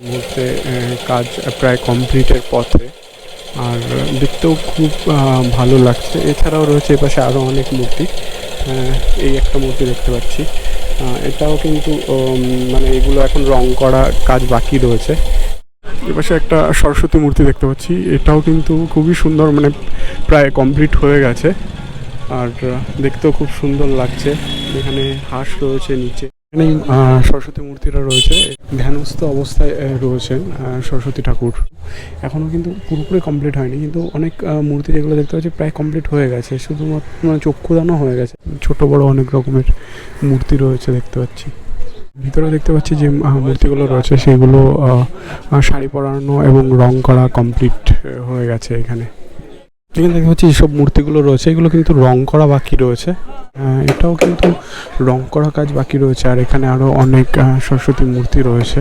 মুহূর্তে কাজ প্রায় কমপ্লিটের পথে। আর, দেখতেও খুব ভালো লাগছে। এছাড়াও রয়েছে এপাশে আরও অনেক মূর্তি। এই একটা মূর্তি দেখতে পাচ্ছি। এটাও কিন্তু মানে এগুলো এখন রং করা কাজ বাকি রয়েছে। এপাশে একটা সরস্বতী মূর্তি দেখতে পাচ্ছি। এটাও কিন্তু খুবই সুন্দর মানে প্রায় কমপ্লিট হয়ে গেছে। আর, দেখতেও খুব সুন্দর লাগছে। এখানে হাঁস রয়েছে নিচে। এখানে সরস্বতী মূর্তিটা রয়েছে, ধ্যানস্থ অবস্থায় রয়েছেন সরস্বতী ঠাকুর। এখনও কিন্তু পুরোপুরি কমপ্লিট হয়নি, কিন্তু অনেক মূর্তি যেগুলো দেখতে পাচ্ছি প্রায় কমপ্লিট হয়ে গেছে, শুধুমাত্র মানে চক্ষুদানও হয়ে গেছে। ছোট বড় অনেক রকমের মূর্তি রয়েছে দেখতে পাচ্ছি। ভিতরে দেখতে পাচ্ছি যে মূর্তিগুলো রয়েছে, সেগুলো শাড়ি পরানো এবং রং করা কমপ্লিট হয়ে গেছে এখানে। এখানে দেখতে পাচ্ছি যেসব মূর্তিগুলো রয়েছে, এগুলো কিন্তু রং করা বাকি রয়েছে। এটাও কিন্তু রং করা কাজ বাকি রয়েছে, আর এখানে আরও অনেক সরস্বতী মূর্তি রয়েছে।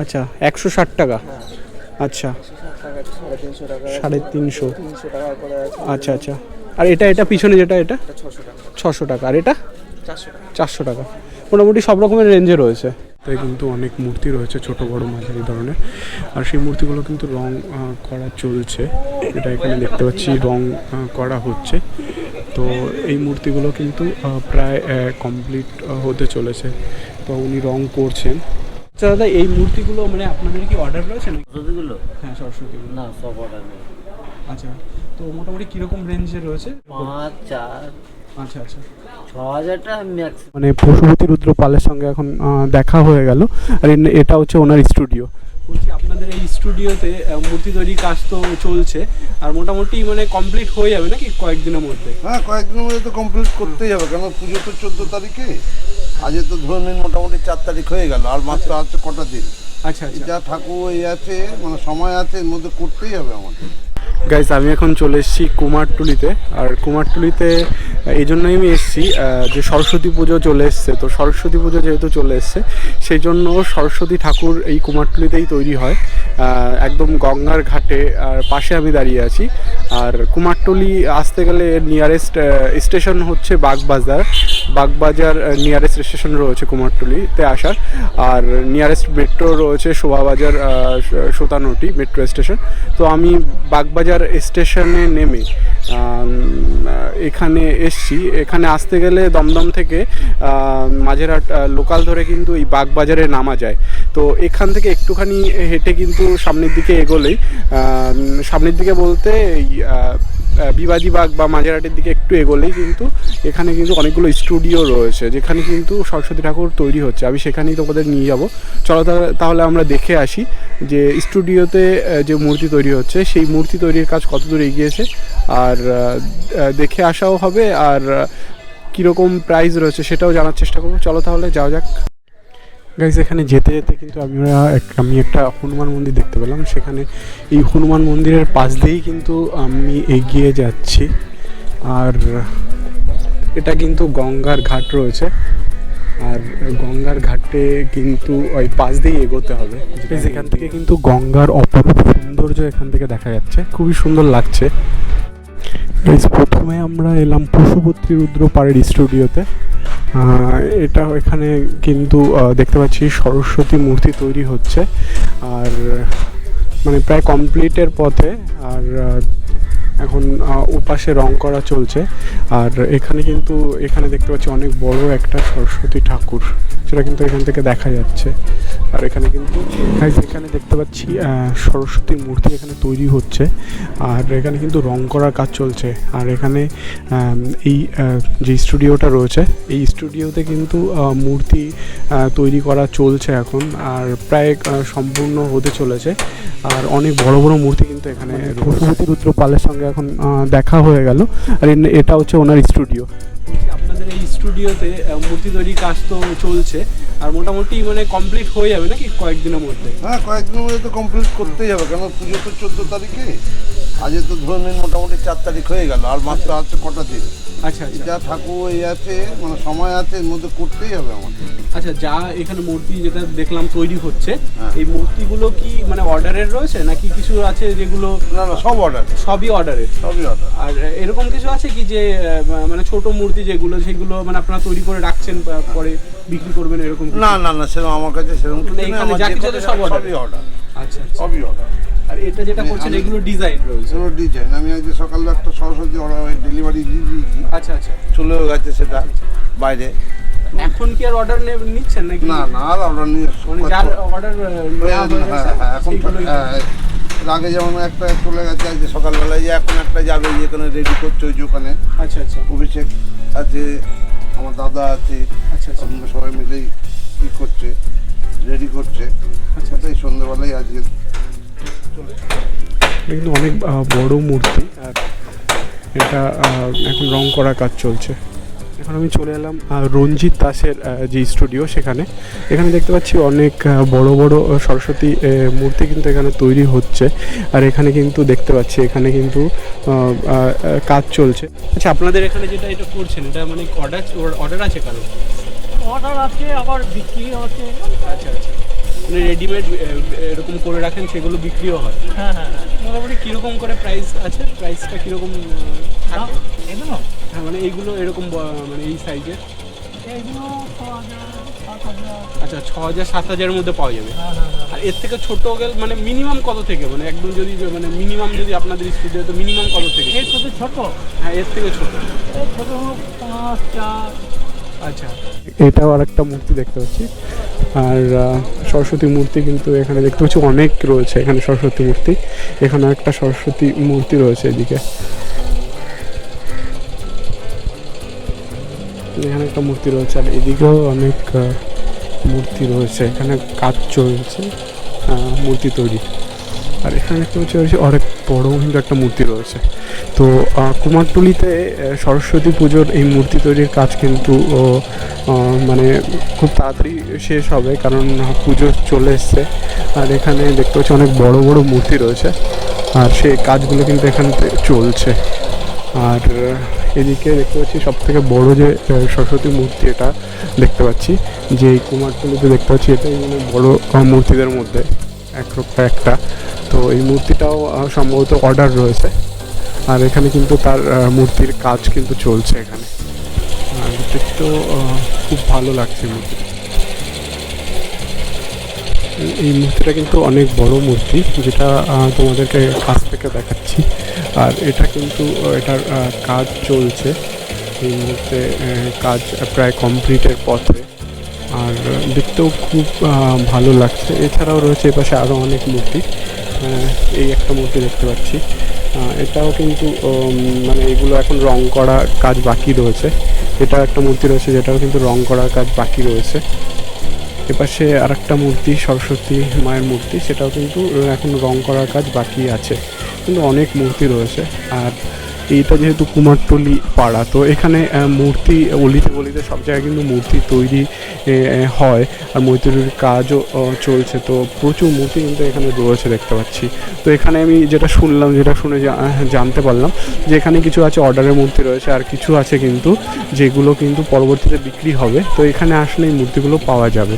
আচ্ছা একশো ষাট টাকা? আচ্ছা সাড়ে তিনশো। আচ্ছা আচ্ছা। আর এটা এটা পিছনে যেটা, এটা? ছশো টাকা। আর এটা? চারশো টাকা। মোটামুটি সব রকমের রেঞ্জে রয়েছে। তাই কিন্তু অনেক মূর্তি রয়েছে, ছোট, বড়, মাঝারি ধরনের। আর সেই মূর্তিগুলো কিন্তু রং করা চলছে। এটা এখানে দেখতে পাচ্ছি, রং করা হচ্ছে। তো এই মূর্তিগুলো কিন্তু প্রায় কমপ্লিট হতে চলেছে। তো উনি রং করছেন। আচ্ছা দাদা এই মূর্তিগুলো মানে আপনাদের কি অর্ডার রয়েছে নাকি? সবজিগুলো হ্যাঁ সরস্বতীগুলো। না সব অর্ডার নেই। আচ্ছা তো মোটামুটি কীরকম রেঞ্জে রয়েছে? পাঁচ চার। আচ্ছা আচ্ছা। মানে পশুপতি রুদ্র পালের সঙ্গে এখন দেখা হয়ে গেল। আর এটা হচ্ছে ওনার স্টুডিও বলছি আপনাদের এই স্টুডিওতে মূর্তি তৈরির কাজ তো চলছে আর মোটামুটি মানে কমপ্লিট হয়ে যাবে নাকি কয়েকদিনের মধ্যে? হ্যাঁ কয়েকদিনের মধ্যে তো কমপ্লিট করতেই হবে কেন পুজো তো চোদ্দ তারিখে। আজ তো ধরে নিন মোটামুটি চার তারিখ হয়ে গেল আর মাত্র আছে কটা দিন। আচ্ছা আচ্ছা। যা ঠাকুর এই আছে মানে সময় আছে এর মধ্যে করতেই হবে আমাদের। গাইজ আমি এখন চলে এসেছি কুমারটুলিতে। আর কুমারটুলিতে এই জন্যই আমি এসেছি যে সরস্বতী পুজো চলে এসছে। তো সরস্বতী পুজো যেহেতু চলে এসছে, সেই জন্য সরস্বতী ঠাকুর এই কুমারটুলিতেই তৈরি হয়। একদম গঙ্গার ঘাটে, আর পাশে আমি দাঁড়িয়ে আছি। আর কুমারটুলি আসতে গেলে নিয়ারেস্ট স্টেশন হচ্ছে বাগবাজার। বাগবাজার নিয়ারেস্ট স্টেশন রয়েছে কুমারটুলিতে আসার। আর নিয়ারেস্ট মেট্রো রয়েছে শোভাবাজার সোতানোটি মেট্রো স্টেশন তো আমি বাগবাজার স্টেশনে নেমে এখানে এসছি। এখানে আসতে গেলে দমদম থেকে মাঝেরহাট লোকাল ধরে কিন্তু এই বাগবাজারে নামা যায়। তো এখান থেকে একটুখানি হেঁটে কিন্তু সামনের দিকে এগোলেই সামনের দিকে বলতে বিবাদীবাগ বা মাঝেরহাটের দিকে একটু এগোলেই কিন্তু এখানে কিন্তু অনেকগুলো স্টুডিও রয়েছে, যেখানে কিন্তু সরস্বতী ঠাকুর তৈরি হচ্ছে। আমি সেখানেই তোমাদের নিয়ে যাব। চলো তাহলে- আমরা দেখে আসি যে স্টুডিওতে যে মূর্তি তৈরি হচ্ছে, সেই মূর্তি তৈরির কাজ কতদূর এগিয়েছে, আর দেখে আসাও হবে, আর কীরকম প্রাইস রয়েছে সেটাও জানার চেষ্টা করব। চলো তাহলে যাওয়া যাক। গাইজ এখানে যেতে যেতে কিন্তু আমরা আমি একটা হনুমান মন্দির দেখতে পেলাম। সেখানে এই হনুমান মন্দিরের পাশ দিয়েই কিন্তু আমি এগিয়ে যাচ্ছি। আর এটা কিন্তু গঙ্গার ঘাট রয়েছে। আর গঙ্গার ঘাটে কিন্তু ওই পাশ দিয়ে এগোতে হবে। এখান থেকে কিন্তু গঙ্গার অপরূপ সৌন্দর্য এখান থেকে দেখা যাচ্ছে। খুবই সুন্দর লাগছে। প্রথমে আমরা এলাম পশুপতি রুদ্র পাড়ের স্টুডিওতে এটা এখানে কিন্তু দেখতে পাচ্ছি সরস্বতী মূর্তি তৈরি হচ্ছে। আর মানে প্রায় কমপ্লিটের পথে, আর এখন ওপাশে রং করা চলছে। আর এখানে কিন্তু, এখানে দেখতে পাচ্ছি অনেক বড় একটা সরস্বতী ঠাকুর। সেটা কিন্তু এখান থেকে দেখা যাচ্ছে। আর এখানে কিন্তু এখানে দেখতে পাচ্ছি সরস্বতী মূর্তি এখানে তৈরি হচ্ছে। আর এখানে কিন্তু রং করার কাজ চলছে। আর এখানে এই যে স্টুডিওটা রয়েছে, এই স্টুডিওতে কিন্তু মূর্তি তৈরি করা চলছে এখন। আর প্রায় সম্পূর্ণ হতে চলেছে। আর অনেক বড় বড় মূর্তি কিন্তু এখানে পশুপতি রুদ্র পালের সঙ্গে এখন দেখা হয়ে গেল। আর এটা হচ্ছে ওনার স্টুডিও আপনাদের এই স্টুডিওতে মূর্তি তৈরির কাজ তো চলছে আর মোটামুটি মানে কমপ্লিট হয়ে যাবে নাকি কয়েকদিনের মধ্যে? হ্যাঁ কয়েকদিনের মধ্যে তো কমপ্লিট করতেই হবে কারণ পুজো তো চোদ্দ তারিখে? আজ তো ধরে নিন মোটামুটি চার তারিখ হয়ে গেল আর মাত্র আছে কটা দিন। আচ্ছা আচ্ছা। যা ঠাকুর এই আছে মানে সময় আছে এর মধ্যে করতেই হবে আমাদের আচ্ছা যা এখানে মূর্তি যেটা দেখলাম তৈরি হচ্ছে হ্যাঁ। এই মূর্তিগুলো কি মানে অর্ডারের রয়েছে নাকি কিছু আছে যেগুলো না না সব অর্ডার সবই অর্ডারের সবই অর্ডার আর এরকম কিছু আছে কি যে মানে ছোট মূর্তি যেগুলো সেগুলো মানে আপনারা তৈরি করে রাখছেন পরে বিক্রি করবেন এরকম না না না সেরকম আমার কাছে সেরকম কিছু নেই, এখানে যা কিছু সব order? সবই অর্ডার আচ্ছা আচ্ছা। সবই অর্ডার আর এটা যেটা করছেন এগুলো ডিজাইন রয়েছে। সেগুলো ডিজাইন আমি আজকে সকালে একটা সরস্বতী অর্ডার ডেলিভারি দিয়ে দিয়েছি। আচ্ছা আচ্ছা। চলেও গেছে সেটা বাইরে। এখন কি আর অর্ডার নিচ্ছেন নাকি? না না আর অর্ডার নিয়ে মানে যার অর্ডার হয়ে হ্যাঁ হ্যাঁ এখন। আগে যেমন একটা চলে গেছে আজকে সকালবেলায় এখন একটা যাবে যেখানে রেডি করছে ওই যে ওখানে। আচ্ছা আচ্ছা। অভিষেক আছে আমার দাদা আছে আচ্ছা আচ্ছা। সবাই মিলেই ই করছে রেডি করছে। আচ্ছা। তাই সন্ধ্যেবেলায় আজকে কিন্তু অনেক বড় মূর্তি আর এটা এখন রং করা কাজ চলছে। এখন আমি চলে এলাম রঞ্জিত দাসের যে স্টুডিও সেখানে। এখানে দেখতে পাচ্ছি অনেক বড় বড় সরস্বতী মূর্তি কিন্তু এখানে তৈরি হচ্ছে। আর এখানে কিন্তু দেখতে পাচ্ছি এখানে কিন্তু কাজ চলছে। আচ্ছা আপনাদের এখানে যেটা এটা করছেন এটা মানে অর্ডার অর্ডার আছে কারও? অর্ডার আছে আবার বিক্রি আছে আচ্ছা আচ্ছা। মানে রেডিমেড এরকম করে রাখেন সেগুলো বিক্রিও হয়। হ্যাঁ হ্যাঁ হ্যাঁ। মোটামুটি কীরকম করে প্রাইস আছে? প্রাইসটা কীরকম এগুলো? হ্যাঁ মানে এইগুলো এরকম মানে এই সাইজের আচ্ছা ছ হাজার সাত হাজারের মধ্যে পাওয়া যাবে। হ্যাঁ হ্যাঁ আর এর থেকে ছোট গেল মানে মিনিমাম কত থেকে? মানে একদম যদি মানে মিনিমাম যদি আপনাদের স্টুডিও তো মিনিমাম কত থেকে? এর ছোটো ছোট? হ্যাঁ এর থেকে ছোট। ছোট পাঁচ চার আচ্ছা। এটাও আরেকটা মূর্তি দেখতে পাচ্ছি। আর সরস্বতী মূর্তি কিন্তু এখানে দেখতে পাচ্ছি অনেক রয়েছে, এখানে সরস্বতী মূর্তি। এখানে একটা সরস্বতী মূর্তি রয়েছে এদিকে। এখানে একটা মূর্তি রয়েছে, আর এদিকেও অনেক মূর্তি রয়েছে, এখানে কাজ চলছে মূর্তি তৈরি। আর এখানে দেখতে পাচ্ছি রয়েছে অনেক বড় কিন্তু একটা মূর্তি রয়েছে। তো কুমারটুলিতে সরস্বতী পুজোর এই মূর্তি তৈরির কাজ কিন্তু মানে খুব তাড়াতাড়ি শেষ হবে কারণ পুজো চলে এসছে। আর এখানে দেখতে পাচ্ছি অনেক বড় বড় মূর্তি রয়েছে। আর সেই কাজগুলো কিন্তু এখানে চলছে। আর এদিকে দেখতে পাচ্ছি সব থেকে বড় যে সরস্বতী মূর্তি এটা দেখতে পাচ্ছি। যে কুমারটুলিতে দেখতে পাচ্ছি এটাই মানে বড় মূর্তিদের মধ্যে। এক একটা। তো এই মূর্তিটাও সম্ভবত অর্ডার রয়েছে। আর এখানে কিন্তু তার মূর্তির কাজ কিন্তু চলছে এখানে। আহ, খুব ভালো লাগছে মূর্তিটা এই মূর্তিটা কিন্তু অনেক বড় মূর্তি যেটা তোমাদেরকে কাছ থেকে দেখাচ্ছি। আর এটা কিন্তু এটার কাজ চলছে। এই মুহূর্তে কাজ প্রায় কমপ্লিটের পথে। আর দেখতেও খুব ভালো লাগছে। এছাড়াও রয়েছে এপাশে আরও অনেক মূর্তি। এই একটা মূর্তি দেখতে পাচ্ছি। এটাও কিন্তু মানে এগুলো এখন রং করা কাজ বাকি রয়েছে। এটা একটা মূর্তি রয়েছে, যেটাও কিন্তু রং করার কাজ বাকি রয়েছে। এপাশে আরেকটা মূর্তি, সরস্বতী মায়ের মূর্তি, সেটাও কিন্তু এখন রং করার কাজ বাকি আছে। কিন্তু অনেক মূর্তি রয়েছে। আর এইটা যেহেতু কুমারটুলি পাড়া, তো এখানে মূর্তি অলিতে গলিতে সব জায়গায় কিন্তু মূর্তি তৈরি হয় আর মূর্তি তৈরির কাজও চলছে। তো প্রচুর মূর্তি কিন্তু এখানে রয়েছে দেখতে পাচ্ছি। তো এখানে আমি যেটা শুনলাম, যেটা শুনে জানতে পারলাম যে এখানে কিছু আছে, অর্ডারের মূর্তি রয়েছে আর কিছু আছে কিন্তু যেগুলো কিন্তু পরবর্তীতে বিক্রি হবে। তো এখানে আসলে এই মূর্তিগুলো পাওয়া যাবে।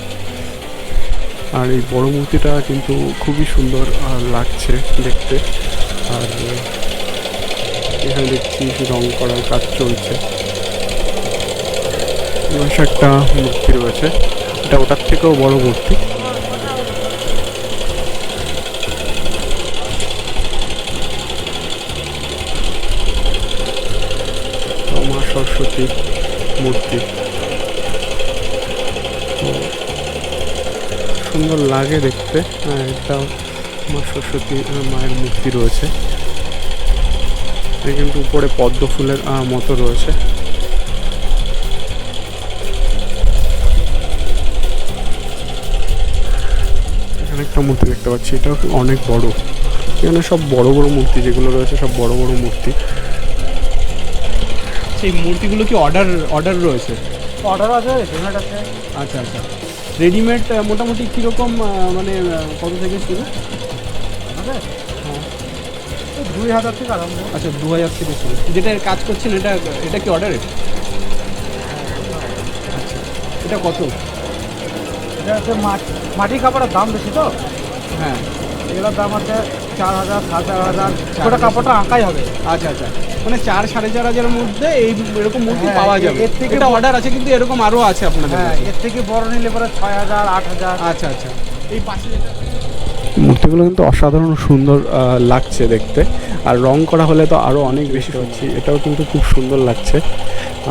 আর এই বড় মূর্তিটা কিন্তু খুবই সুন্দর লাগছে দেখতে। আর এখানে দেখছি রং করার কাজ চলছে। একটা মূর্তি রয়েছে। এটা ওটার থেকেও বড় মূর্তি। মা সরস্বতী মূর্তি। সুন্দর লাগে দেখতে। এটা মা সরস্বতী মায়ের মূর্তি রয়েছে। এটা কিন্তু উপরে পদ্ম ফুলের মতো রয়েছে। এখানে একটা মূর্তি দেখতে পাচ্ছি এটাও কি অনেক বড়? এখানে সব বড় বড় মূর্তি যেগুলো রয়েছে সব বড় বড় মূর্তি। সেই মূর্তিগুলো কি অর্ডার অর্ডার রয়েছে? অর্ডার আছে রেডিমেড আছে। আচ্ছা আচ্ছা। রেডিমেড মোটামুটি কীরকম মানে কত থেকে শুরু? দুই হাজার থেকে আরম্ভ। আচ্ছা দু হাজার থেকে শুরু। যেটা কাজ করছেন এটা এটা কি অর্ডারের আচ্ছা এটা কত? এটা হচ্ছে মাটি মাটি কাপড়ের দাম বেশি তো? হ্যাঁ। এগুলোর দাম আছে চার হাজার সাড়ে চার হাজার। ওটা কাপড়টা আঁকাই হবে। আচ্ছা আচ্ছা। মানে চার সাড়ে চার হাজারের মধ্যে এই এরকম মূর্তি হ্যাঁ, পাওয়া যাবে। এর থেকে এটা অর্ডার আছে কিন্তু এরকম আরও আছে আপনাদের হ্যাঁ এর থেকে বড় নিলে পরে ছয় হাজার আট হাজার। আচ্ছা আচ্ছা। এই পাশে মূর্তিগুলো কিন্তু অসাধারণ সুন্দর লাগছে দেখতে। আর রং করা হলে তো আরও অনেক বেশি হচ্ছে এটাও কিন্তু খুব সুন্দর লাগছে।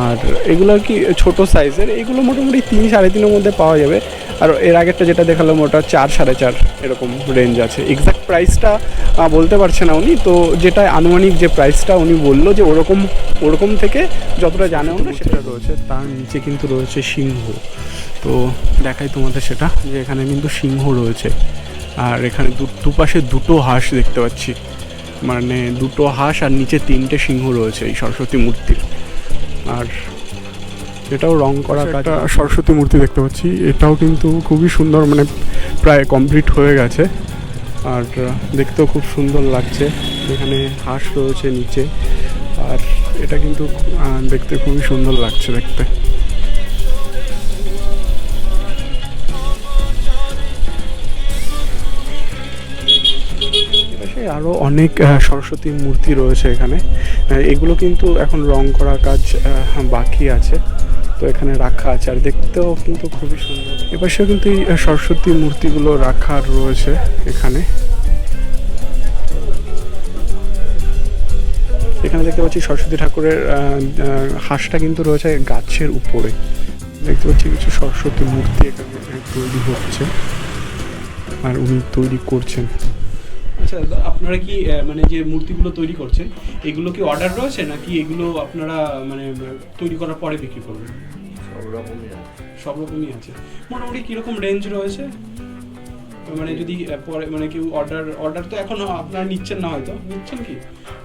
আর এগুলো আর কি ছোট সাইজের? এগুলো মোটামুটি তিন সাড়ে তিনের মধ্যে পাওয়া যাবে। আর এর আগেরটা যেটা দেখালাম ওটা চার সাড়ে চার এরকম রেঞ্জ আছে। এক্স্যাক্ট প্রাইসটা বলতে পারছে না উনি। তো যেটা আনুমানিক যে প্রাইসটা উনি বলল যে ওরকম ওরকম থেকে যতটা জানে না সেটা রয়েছে। তার নিচে কিন্তু রয়েছে সিংহ। তো দেখাই তোমাদের সেটা যে এখানে কিন্তু সিংহ রয়েছে। আর এখানে দুপাশে দুটো হাঁস দেখতে পাচ্ছি। মানে দুটো হাঁস আর নিচে তিনটে সিংহ রয়েছে এই সরস্বতী মূর্তির। আর এটাও রং করা একটা সরস্বতী মূর্তি দেখতে পাচ্ছি। এটাও কিন্তু খুবই সুন্দর মানে প্রায় কমপ্লিট হয়ে গেছে। আর দেখতেও খুব সুন্দর লাগছে। এখানে হাঁস রয়েছে নিচে। আর এটা কিন্তু দেখতে খুবই সুন্দর লাগছে দেখতে। আরও অনেক সরস্বতী মূর্তি রয়েছে এখানে। এগুলো কিন্তু এখন রং করার কাজ বাকি আছে। তো এখানে রাখা আছে। আর দেখতেও কিন্তু খুবই সুন্দর। এপাশেও কিন্তু এই সরস্বতী মূর্তিগুলো রাখা রয়েছে এখানে। এখানে দেখতে পাচ্ছি সরস্বতী ঠাকুরের হাঁসটা কিন্তু রয়েছে গাছের উপরে। দেখতে পাচ্ছি কিছু সরস্বতী মূর্তি এখানে তৈরি হচ্ছে। আর উনি তৈরি করছেন। আচ্ছা আপনারা কি মানে যে মূর্তিগুলো তৈরি করছেন এগুলো কি অর্ডার রয়েছে নাকি এগুলো আপনারা মানে তৈরি করার পরে বিক্রি করবেন? সব রকমই আছে। সব রকমই আছে। মোটামুটি কীরকম রেঞ্জ রয়েছে? মানে যদি পরে মানে কেউ অর্ডার অর্ডার তো এখন আপনারা নিচ্ছেন না হয়তো। নিচ্ছেন কি?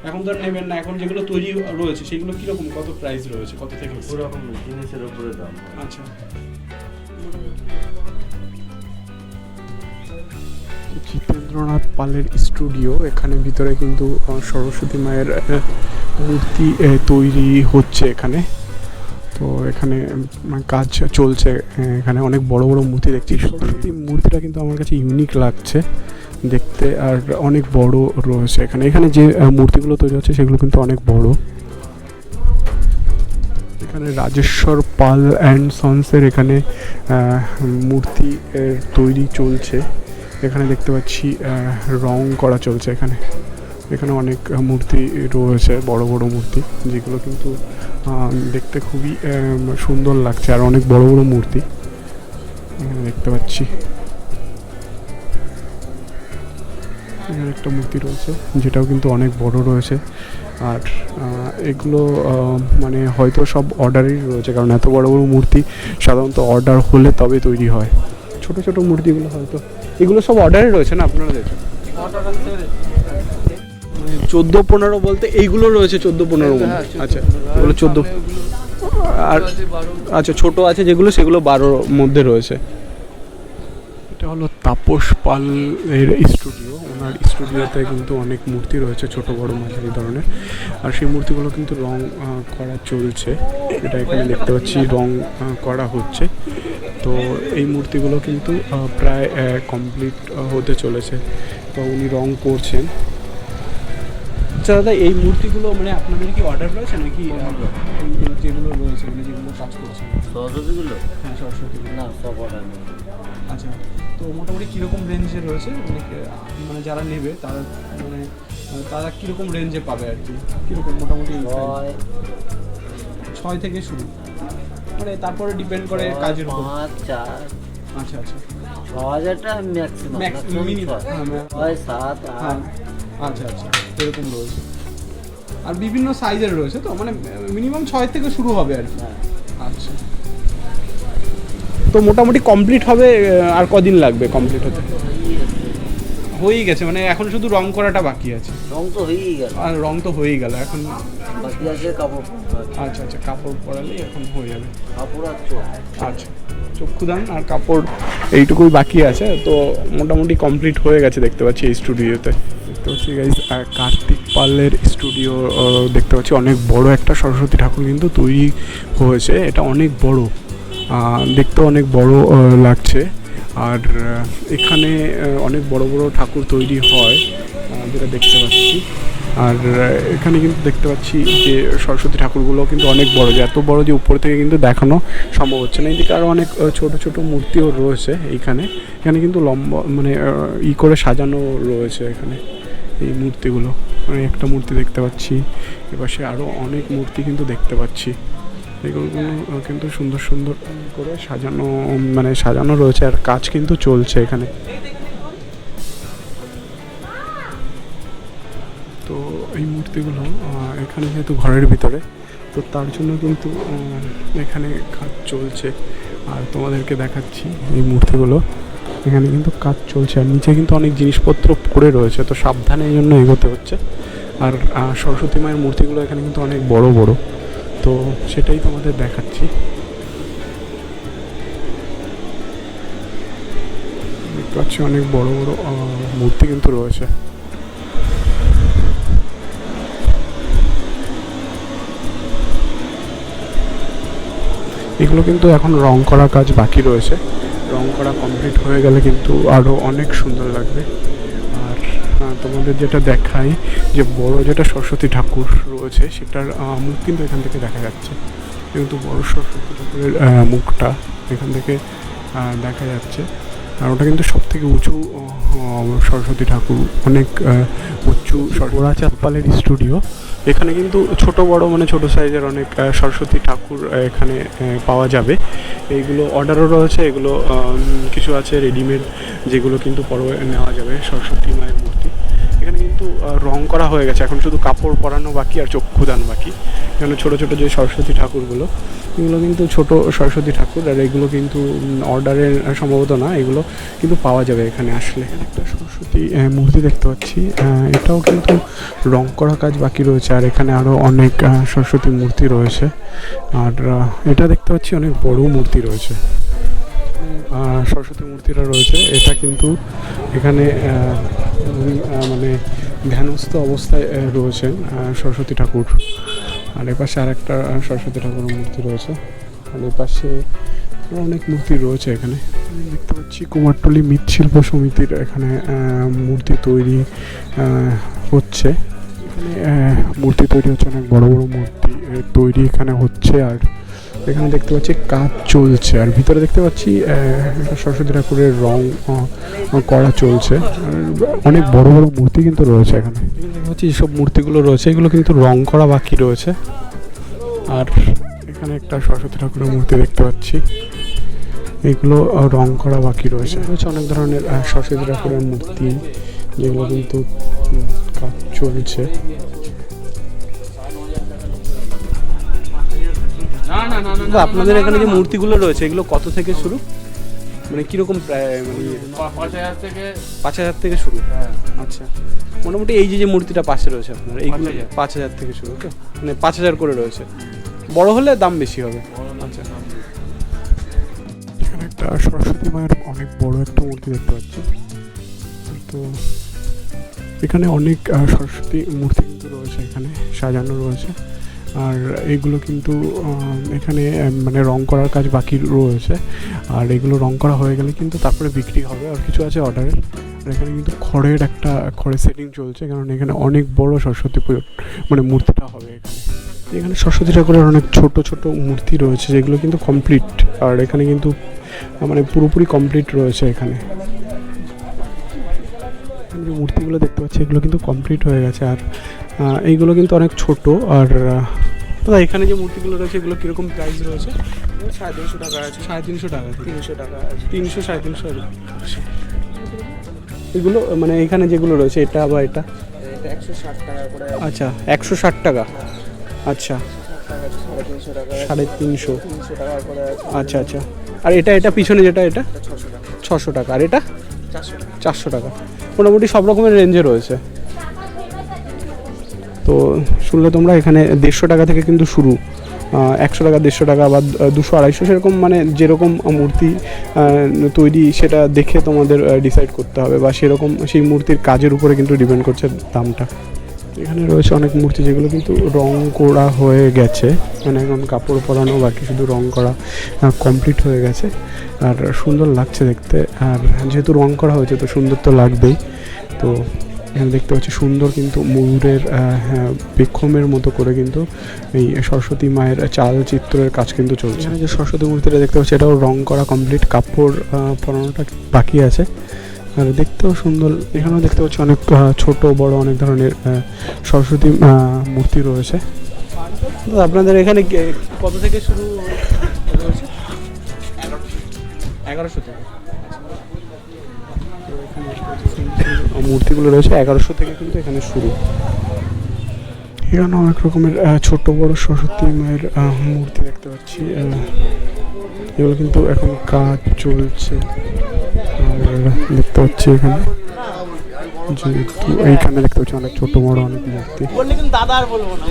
এখন তো আর নেবেন না। এখন যেগুলো তৈরি রয়েছে সেগুলো কীরকম কত প্রাইস রয়েছে কত থেকে? ওরকম জিনিসের উপরে দাম আচ্ছা। জিতেন্দ্রনাথ পালের স্টুডিও। এখানে ভিতরে কিন্তু সরস্বতী মায়ের মূর্তি তৈরি হচ্ছে এখানে। তো এখানে কাজ চলছে এখানে অনেক বড় বড় মূর্তি দেখছি। সরস্বতী মূর্তিটা কিন্তু আমার কাছে ইউনিক লাগছে দেখতে, আর অনেক বড় রয়েছে এখানে। এখানে যে মূর্তিগুলো তৈরি হচ্ছে, সেগুলো কিন্তু অনেক বড়। এখানে রাজেশ্বর পাল অ্যান্ড সন্সের এখানে মূর্তি তৈরি চলছে। এখানে দেখতে পাচ্ছি রং করা চলছে এখানে। এখানে অনেক মূর্তি রয়েছে, বড় বড় মূর্তি, যেগুলো কিন্তু দেখতে খুবই সুন্দর লাগছে, আর অনেক বড় বড় মূর্তি। এখানে দেখতে পাচ্ছি। এখানে একটা মূর্তি রয়েছে, যেটাও কিন্তু অনেক বড় রয়েছে। আর এগুলো মানে হয়তো সব অর্ডারই রয়েছে, কারণ এত বড় বড় মূর্তি সাধারণত অর্ডার হলে তবে তৈরি হয়। ছোট ছোট মূর্তিগুলো হয়তো এগুলো সব অর্ডারে রয়েছে না আপনারা দেখেন? মানে চোদ্দ পনেরো বলতে এইগুলো রয়েছে চোদ্দ পনেরো হ্যাঁ, আচ্ছা এগুলো চোদ্দ আর আচ্ছা ছোট আছে যেগুলো সেগুলো বারোর মধ্যে রয়েছে। এটা হলো তাপস পাল এর স্টুডিও। ওনার স্টুডিওতে কিন্তু অনেক মূর্তি রয়েছে ছোট বড় মাঝারি ধরনের। আর সেই মূর্তিগুলো কিন্তু রং করা চলছে। এটা এখানে দেখতে পাচ্ছি রং করা হচ্ছে। তো এই মূর্তিগুলো কিন্তু প্রায় কমপ্লিট হতে চলেছে তো উনি রং করছেন। আচ্ছা দাদা এই মূর্তিগুলো মানে আপনাদের কি অর্ডার রয়েছে নাকি যেগুলো রয়েছে মানে যেগুলো কাজ করছে? সরস্বতীগুলো? হ্যাঁ সরস্বতী। না সব অর্ডার আচ্ছা তো মোটামুটি কীরকম রেঞ্জে রয়েছে? মানে মানে যারা নেবে তারা মানে তারা কীরকম রেঞ্জে পাবে আর কি? কীরকম মোটামুটি ছয় থেকে শুরু। মানে তারপরে ডিপেন্ড করে কাজের উপর। চার। আচ্ছা আচ্ছা। ছ হাজারটা ম্যাক্সিমাম হ্যাঁ, ma- ছয় সাত হ্যাঁ আট আচ্ছা আচ্ছা এরকম রয়েছে। আর বিভিন্ন সাইজের রয়েছে তো মানে মিনিমাম ছয় থেকে শুরু হবে আর কি। হ্যাঁ। আচ্ছা। তো মোটামুটি কমপ্লিট হবে আর কদিন লাগবে কমপ্লিট হতে? হয়েই গেছে মানে এখন শুধু রং করাটা বাকি আছে। রং তো হয়েই গেল। আর রং তো হয়েই গেল এখন আছে কাপড়। আচ্ছা আচ্ছা কাপড় পরালেই এখন হয়ে যাবে। কাপড় আর চোখ। আচ্ছা চক্ষুদান আর কাপড় এইটুকুই বাকি আছে তো মোটামুটি কমপ্লিট হয়ে গেছে দেখতে পাচ্ছি এই স্টুডিওতে দেখতে পাচ্ছি গাইজ কার্তিক পালের স্টুডিও দেখতে পাচ্ছি অনেক বড় একটা সরস্বতী ঠাকুর কিন্তু তৈরি হয়েছে এটা অনেক বড়। দেখতে অনেক বড় লাগছে। আর এখানে অনেক বড় বড় ঠাকুর তৈরি হয় যেটা দেখতে পাচ্ছি। আর এখানে কিন্তু দেখতে পাচ্ছি যে সরস্বতী ঠাকুরগুলো কিন্তু অনেক বড় যে, এত বড় যে উপর থেকে কিন্তু দেখানো সম্ভব হচ্ছে না। এদিকে আরও অনেক ছোট ছোট মূর্তিও রয়েছে এইখানে। এখানে কিন্তু লম্বা মানে ই করে সাজানো রয়েছে এখানে এই মূর্তিগুলো। মানে একটা মূর্তি দেখতে পাচ্ছি। এপাশে আরও অনেক মূর্তি কিন্তু দেখতে পাচ্ছি। এগুলো কিন্তু সুন্দর সুন্দর করে সাজানো মানে সাজানো রয়েছে আর কাজ কিন্তু চলছে এখানে। এই মূর্তিগুলো এখানে যেহেতু ঘরের ভিতরে, তো তার জন্য কিন্তু এখানে কাজ চলছে। আর তোমাদেরকে দেখাচ্ছি এই মূর্তিগুলো। এখানে কিন্তু কাজ চলছে, আর নিচে কিন্তু অনেক জিনিসপত্র পড়ে রয়েছে, তো সাবধানে এই জন্য এগোতে হচ্ছে। আর সরস্বতী মায়ের মূর্তিগুলো এখানে কিন্তু অনেক বড় বড়। তো সেটাই তোমাদের দেখাচ্ছি। দেখতে পাচ্ছি অনেক বড় বড় মূর্তি কিন্তু রয়েছে। এগুলো কিন্তু এখন রং করা কাজ বাকি রয়েছে। রং করা কমপ্লিট হয়ে গেলে কিন্তু আরও অনেক সুন্দর লাগবে। আর তোমাদের যেটা দেখাই, যে বড় যেটা সরস্বতী ঠাকুর রয়েছে, সেটার মুখ কিন্তু এখান থেকে দেখা যাচ্ছে। কিন্তু বড় সরস্বতী ঠাকুরের মুখটা এখান থেকে দেখা যাচ্ছে। আর ওটা কিন্তু সব থেকে উঁচু সরস্বতী ঠাকুর। অনেক আহ, গোড়া চাঁদপালের স্টুডিও এখানে কিন্তু ছোট বড় মানে ছোট সাইজের অনেক সরস্বতী ঠাকুর এখানে পাওয়া যাবে। এইগুলো অর্ডারও রয়েছে এগুলো কিছু আছে রেডিমেড যেগুলো কিন্তু পরে নেওয়া যাবে সরস্বতী মায়ের মূর্তি। কিন্তু রং করা হয়ে গেছে। এখন শুধু কাপড় পরানো বাকি আর চক্ষুদান বাকি। এখানে ছোট ছোট যে সরস্বতী ঠাকুরগুলো, এগুলো কিন্তু ছোট সরস্বতী ঠাকুর আর এগুলো কিন্তু অর্ডারের সম্ভবত না, এগুলো কিন্তু পাওয়া যাবে এখানে আসলে। একটা সরস্বতী মূর্তি দেখতে পাচ্ছি। এটাও কিন্তু রং করা কাজ বাকি রয়েছে আর এখানে আরও অনেক সরস্বতী মূর্তি রয়েছে। আর এটা দেখতে পাচ্ছি অনেক বড় মূর্তি রয়েছে। সরস্বতী মূর্তিটা রয়েছে। এটা কিন্তু এখানে মানে ধ্যানস্থ অবস্থায় রয়েছেন সরস্বতী ঠাকুর। আর এপাশে আর একটা সরস্বতী ঠাকুরের মূর্তি রয়েছে। আর এপাশে অনেক মূর্তি রয়েছে এখানে। দেখতে পাচ্ছি কুমারটুলি মৃৎশিল্প সমিতির এখানে মূর্তি তৈরি হচ্ছে। এখানে মূর্তি তৈরি হচ্ছে, অনেক বড় বড় মূর্তি তৈরি এখানে হচ্ছে। আর এখানে দেখতে পাচ্ছি কাজ চলছে। আর ভিতরে দেখতে পাচ্ছি সরস্বতী ঠাকুরের রং করা চলছে। অনেক বড় বড় মূর্তি কিন্তু রয়েছে এখানে। পাচ্ছি যেসব মূর্তিগুলো রয়েছে, এগুলো কিন্তু রং করা বাকি রয়েছে। আর এখানে একটা সরস্বতী ঠাকুরের মূর্তি দেখতে পাচ্ছি। এগুলো রং করা বাকি রয়েছে। রয়েছে অনেক ধরনের সরস্বতী ঠাকুরের মূর্তি, যেগুলো কিন্তু কাজ চলছে। আপনাদের এখানে যে মূর্তিগুলো রয়েছে এগুলো কত থেকে শুরু? মানে কীরকম প্রায় মানে পাঁচ হাজার থেকে পাঁচ হাজার থেকে শুরু। হ্যাঁ। আচ্ছা। মোটামুটি এই যে যে মূর্তিটা পাশে রয়েছে আপনার এইগুলো হাজার। পাঁচ হাজার থেকে শুরু তো মানে পাঁচ হাজার করে রয়েছে। বড় হলে দাম বেশি হবে। আচ্ছা। এখানে একটা সরস্বতী মায়ের অনেক বড় একটা মূর্তি দেখতে পাচ্ছি। তো এখানে অনেক সরস্বতী মূর্তি কিন্তু রয়েছে এখানে সাজানো রয়েছে। আর এগুলো কিন্তু এখানে মানে রং করার কাজ বাকি রয়েছে। আর এগুলো রং করা হয়ে গেলে কিন্তু তারপরে বিক্রি হবে। আর কিছু আছে অর্ডারের। আর এখানে কিন্তু খড়ের একটা, খড়ের সেটিং চলছে, কারণ এখানে অনেক বড় সরস্বতী পুজো মানে মূর্তিটা হবে এখানে। এখানে সরস্বতী ঠাকুরের অনেক ছোট ছোট মূর্তি রয়েছে, যেগুলো কিন্তু কমপ্লিট আর এখানে কিন্তু মানে পুরোপুরি কমপ্লিট রয়েছে এখানে। যে মূর্তিগুলো দেখতে পাচ্ছি, এগুলো কিন্তু কমপ্লিট হয়ে গেছে। আর এইগুলো কিন্তু অনেক ছোট আর দাদা, এখানে যে মূর্তিগুলো রয়েছে, এগুলো কীরকম প্রাইস রয়েছে? সাড়ে তিনশো টাকা আছে সাড়ে তিনশো টাকা তিনশো টাকা আছে তিনশো সাড়ে তিনশো। এগুলো মানে এখানে যেগুলো রয়েছে, এটা বা এটা? একশো ষাট টাকা করে আচ্ছা একশো ষাট টাকা। আচ্ছা। সাড়ে তিনশো। আচ্ছা আচ্ছা। আর এটা এটা পিছনে যেটা, এটা? ছশো টাকা। আর এটা? চারশো টাকা। মোটামুটি সব রকমের রেঞ্জে রয়েছে। তো শুনলে তোমরা এখানে দেড়শো টাকা থেকে কিন্তু শুরু একশো টাকা, দেড়শো টাকা বা দুশো, আড়াইশো সেরকম মানে যেরকম মূর্তি তৈরি সেটা দেখে তোমাদের ডিসাইড করতে হবে বা সেরকম সেই মূর্তির কাজের উপরে কিন্তু ডিপেন্ড করছে দামটা। এখানে রয়েছে অনেক মূর্তি যেগুলো কিন্তু রং করা হয়ে গেছে মানে এখন কাপড় পরানো বাকি শুধু রং করা কমপ্লিট হয়ে গেছে। আর সুন্দর লাগছে দেখতে, আর যেহেতু রং করা হয়েছে তো সুন্দর তো লাগবেই, তো এখানে দেখতে পাচ্ছি সুন্দর কিন্তু ময়ূরের আহ, হ্যাঁ, বিক্ষমের মতো করে কিন্তু এই সরস্বতী মায়ের চাল চিত্রের কাজ কিন্তু চলছে। এখানে যে সরস্বতী মূর্তিটা দেখতে পাচ্ছি এটাও রং করা কমপ্লিট কাপড় আহ, পরানোটা বাকি আছে। আর দেখতেও সুন্দর এখানেও দেখতে পাচ্ছি অনেক আহ, ছোট বড় অনেক ধরনের সরস্বতী আহ, মূর্তি রয়েছে। আপনাদের এখানে কত থেকে শুরু রয়েছে এগারোশো থেকে তো এখানে দেখতে পাচ্ছি সুন্দর সুন্দর মূর্তিগুলো রয়েছে এগারোশো থেকে কিন্তু এখানে শুরু। এখানে অনেক রকমের ছোট বড় সরস্বতী মায়ের আহ, মূর্তি দেখতে পাচ্ছি আহ, এগুলো কিন্তু এখন কাজ চলছে। আর দেখতে পাচ্ছি এখানে যেহেতু এইখানে দেখতে পাচ্ছি অনেক ছোট বড় অনেক মূর্তি। দাদা আর বলব না।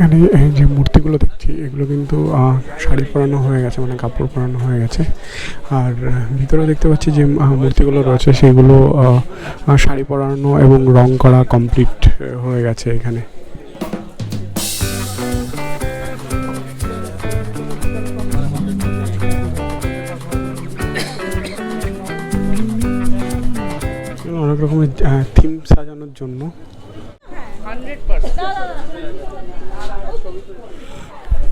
এখানে, এই যে মূর্তিগুলো দেখছি, এগুলো কিন্তু শাড়ি পরানো হয়ে গেছে মানে কাপড় পরানো হয়ে গেছে। আর ভিতরে দেখতে পাচ্ছি যে মূর্তিগুলো রয়েছে, সেগুলো শাড়ি পরানো এবং রং করা কমপ্লিট হয়ে গেছে এখানে। অনেক রকমের থিম সাজানোর জন্য।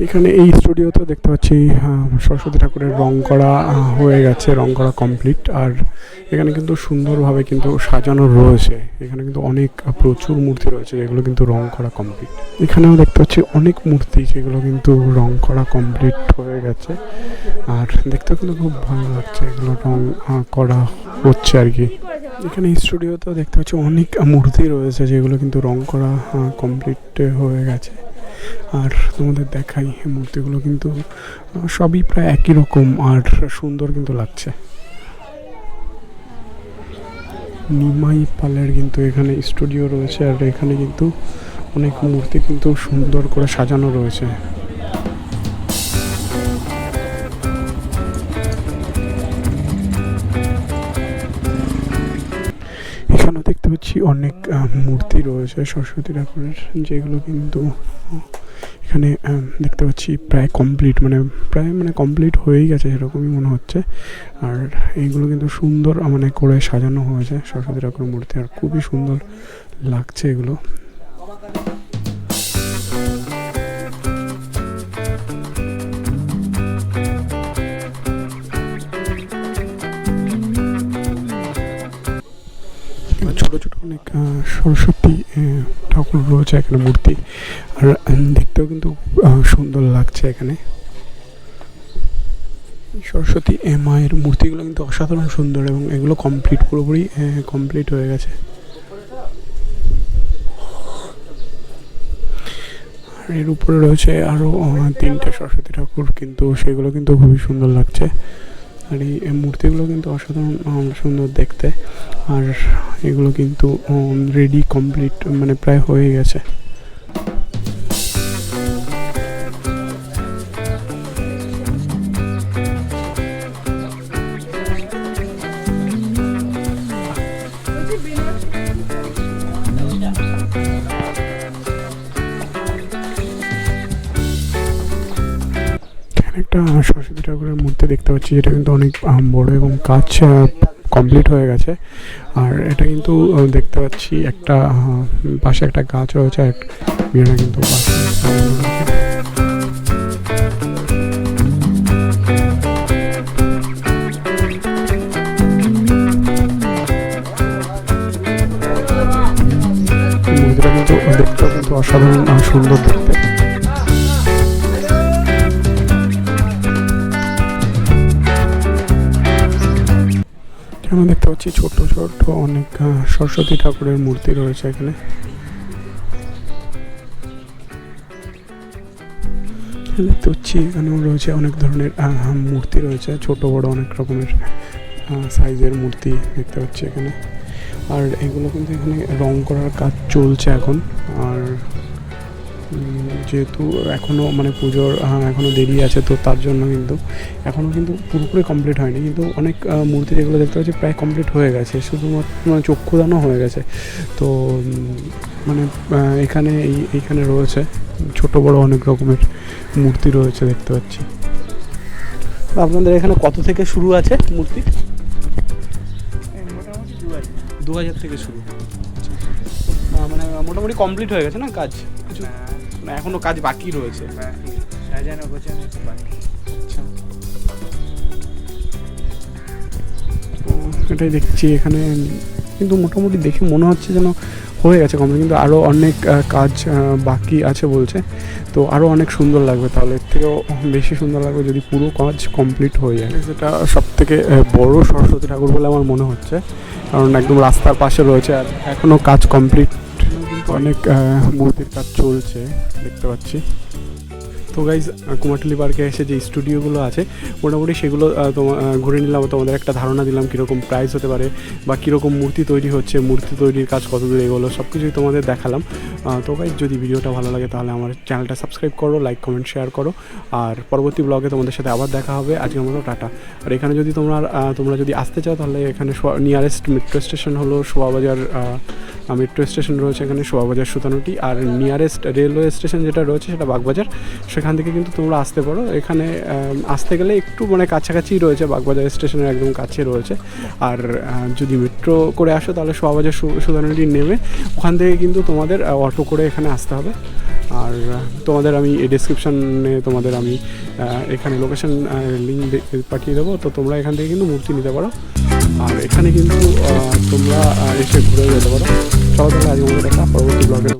এখানে এই স্টুডিওতে দেখতে পাচ্ছি সরস্বতী ঠাকুরের রং করা হয়ে গেছে, রং করা কমপ্লিট আর এখানে কিন্তু সুন্দরভাবে কিন্তু সাজানো রয়েছে। এখানে কিন্তু অনেক প্রচুর মূর্তি রয়েছে যেগুলো কিন্তু রং করা কমপ্লিট এখানেও দেখতে পাচ্ছি অনেক মূর্তি যেগুলো কিন্তু রং করা কমপ্লিট হয়ে গেছে। আর দেখতে কিন্তু খুব ভালো লাগছে এগুলো রং করা হচ্ছে আর কি। এখানে স্টুডিওতেও দেখতে পাচ্ছি অনেক মূর্তি রয়েছে যেগুলো কিন্তু রং করা কমপ্লিট হয়ে গেছে। আর তোমাদের দেখাই মূর্তিগুলো কিন্তু সবই প্রায় একই রকম আর সুন্দর কিন্তু লাগছে। নিমাই পালের কিন্তু এখানে স্টুডিও রয়েছে আর এখানে কিন্তু অনেক মূর্তি কিন্তু সুন্দর করে সাজানো রয়েছে। এখানে দেখতে পাচ্ছি অনেক মূর্তি রয়েছে সরস্বতী ঠাকুরের, যেগুলো কিন্তু, এখানে দেখতে পাচ্ছি প্রায় কমপ্লিট মানে প্রায় মানে কমপ্লিট হয়েই গেছে সেরকমই মনে হচ্ছে। আর এইগুলো কিন্তু সুন্দর মানে করে সাজানো হয়েছে সরস্বতী ঠাকুরের মূর্তি, আর খুবই সুন্দর লাগছে এগুলো। অনেক সরস্বতী ঠাকুর রয়েছে এখানে মূর্তি। আর দেখতেও কিন্তু সুন্দর লাগছে এখানে। সরস্বতী মায়ের মূর্তিগুলো কিন্তু অসাধারণ সুন্দর এবং এগুলো কমপ্লিট পুরোপুরি কমপ্লিট হয়ে গেছে। আর এর উপরে রয়েছে আরও তিনটে সরস্বতী ঠাকুর, কিন্তু সেগুলো কিন্তু খুবই সুন্দর লাগছে। আর এই মূর্তিগুলো কিন্তু অসাধারণ সুন্দর দেখতে। আর এগুলো কিন্তু রেডি কমপ্লিট মানে প্রায় হয়ে গেছে। পাচ্ছি যেটা কিন্তু অনেক বড় এবং কাজ কমপ্লিট হয়ে গেছে আর এটা কিন্তু দেখতে পাচ্ছি একটা পাশে একটা গাছ রয়েছে আর মেয়েরা কিন্তু। মূর্তিটা কিন্তু অসাধারণ সুন্দর দেখতে এখানে দেখতে পাচ্ছি ছোট ছোট অনেক সরস্বতী ঠাকুরের মূর্তি রয়েছে এখানে। দেখতে পাচ্ছি এখানেও রয়েছে অনেক ধরনের মূর্তি রয়েছে, ছোট, বড় অনেক রকমের সাইজের মূর্তি দেখতে পাচ্ছি এখানে। আর এগুলো কিন্তু এখানে রং করার কাজ চলছে এখন, আর যেহেতু এখনও মানে পুজোর এখনও দেরি আছে তো তার জন্য কিন্তু এখনও কিন্তু পুরোপুরি কমপ্লিট হয়নি। কিন্তু অনেক মূর্তি যেগুলো দেখতে পাচ্ছি প্রায় কমপ্লিট হয়ে গেছে। শুধুমাত্র মানে চক্ষুদানও হয়ে গেছে। তো মানে এখানে এই এইখানে রয়েছে ছোট বড় অনেক রকমের মূর্তি রয়েছে দেখতে পাচ্ছি। আপনাদের এখানে কত থেকে শুরু আছে মূর্তি? দু হাজার। দু হাজার থেকে শুরু। মানে মোটামুটি কমপ্লিট হয়ে গেছে না কাজ? কিছু মানে এখনও কাজ বাকি রয়েছে। বাকি। সাজানো গোছানো বাকি। আচ্ছা। তো এটাই দেখছি এখানে। কিন্তু মোটামুটি দেখে মনে হচ্ছে যেন হয়ে গেছে কমপ্লিট কিন্তু আরও অনেক কাজ বাকি আছে বলছে। তো আরও অনেক সুন্দর লাগবে তাহলে। এর থেকেও বেশি সুন্দর লাগবে যদি পুরো কাজ কমপ্লিট হয়ে যায়। সেটা সব থেকে বড় সরস্বতী ঠাকুর বলে আমার মনে হচ্ছে। কারণ একদম রাস্তার পাশে রয়েছে আর এখনও কাজ কমপ্লিট অনেক মূর্তির কাজ চলছে দেখতে পাচ্ছি। তো গাইজ কুমারটুলি পার্কে এসে যে স্টুডিওগুলো আছে মোটামুটি সেগুলো আহ, তোমা আহ, ঘুরে নিলাম। তোমাদের একটা ধারণা দিলাম কীরকম প্রাইস হতে পারে বা কীরকম মূর্তি তৈরি হচ্ছে মূর্তি তৈরির কাজ কত দূর এগোলো সব কিছুই তোমাদের দেখালাম। তো গাইজ যদি ভিডিওটা ভালো লাগে তাহলে আমার চ্যানেলটা সাবস্ক্রাইব করো লাইক কমেন্ট শেয়ার করো। আর পরবর্তী ব্লগে তোমাদের সাথে আবার দেখা হবে। আজকের মতো টাটা। আর এখানে যদি তোমরা তোমরা যদি আসতে চাও তাহলে এখানে নিয়ারেস্ট মেট্রো স্টেশন হলো শোয়াবাজার মেট্রো স্টেশন রয়েছে এখানে শোয়াবাজার সুতানুটি। আর নিয়ারেস্ট রেলওয়ে স্টেশন যেটা রয়েছে সেটা বাগবাজার। সেখান থেকে কিন্তু তোমরা আসতে পারো। এখানে আসতে গেলে একটু মানে কাছাকাছি রয়েছে, বাগবাজার স্টেশনের একদম কাছে রয়েছে। আর যদি মেট্রো করে আসো তাহলে শোয়াবাজার সুতানুটি নেমে ওখান থেকে কিন্তু তোমাদের অটো করে এখানে আসতে হবে। আর তোমাদের আমি ডিসক্রিপশানে তোমাদের আমি এখানে লোকেশন লিঙ্ক পাঠিয়ে দেবো। তো তোমরা এখান থেকে কিন্তু মূর্তি নিতে পারো। আর এখানে কিন্তু তোমরা এসে ঘুরে যেতে পারো। চলো তাহলে আজকে দেখা, পরবর্তী ব্লগে